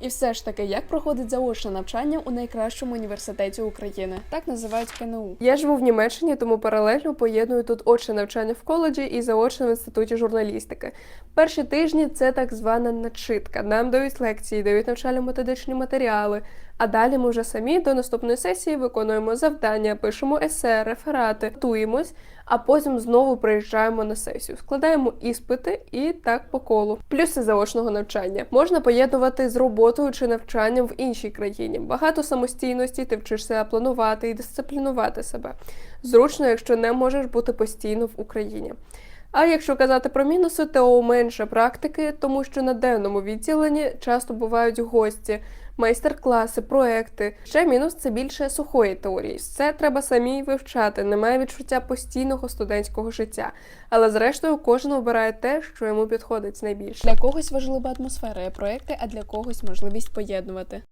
І все ж таки, як проходить заочне навчання у найкращому університеті України? Так називають КНУ. Я живу в Німеччині, тому паралельно поєдную тут очне навчання в коледжі і заочне в інституті журналістики. Перші тижні це так звана начитка. Нам дають лекції, дають навчально-методичні матеріали. А далі ми вже самі до наступної сесії виконуємо завдання, пишемо есе, реферати, готуємось, а потім знову приїжджаємо на сесію, складаємо іспити і так по колу. Плюси заочного навчання можна поєднувати з роботою чи навчанням в іншій країні. Багато самостійності, ти вчишся планувати і дисциплінувати себе. Зручно, якщо не можеш бути постійно в Україні. А якщо казати про мінуси, то менше практики, тому що на денному відділенні часто бувають гості, майстер-класи, проекти. Ще мінус це більше сухої теорії. Все треба самі вивчати, немає відчуття постійного студентського життя. Але зрештою кожен обирає те, що йому підходить найбільше. Для когось важлива атмосфера і проекти, а для когось можливість поєднувати.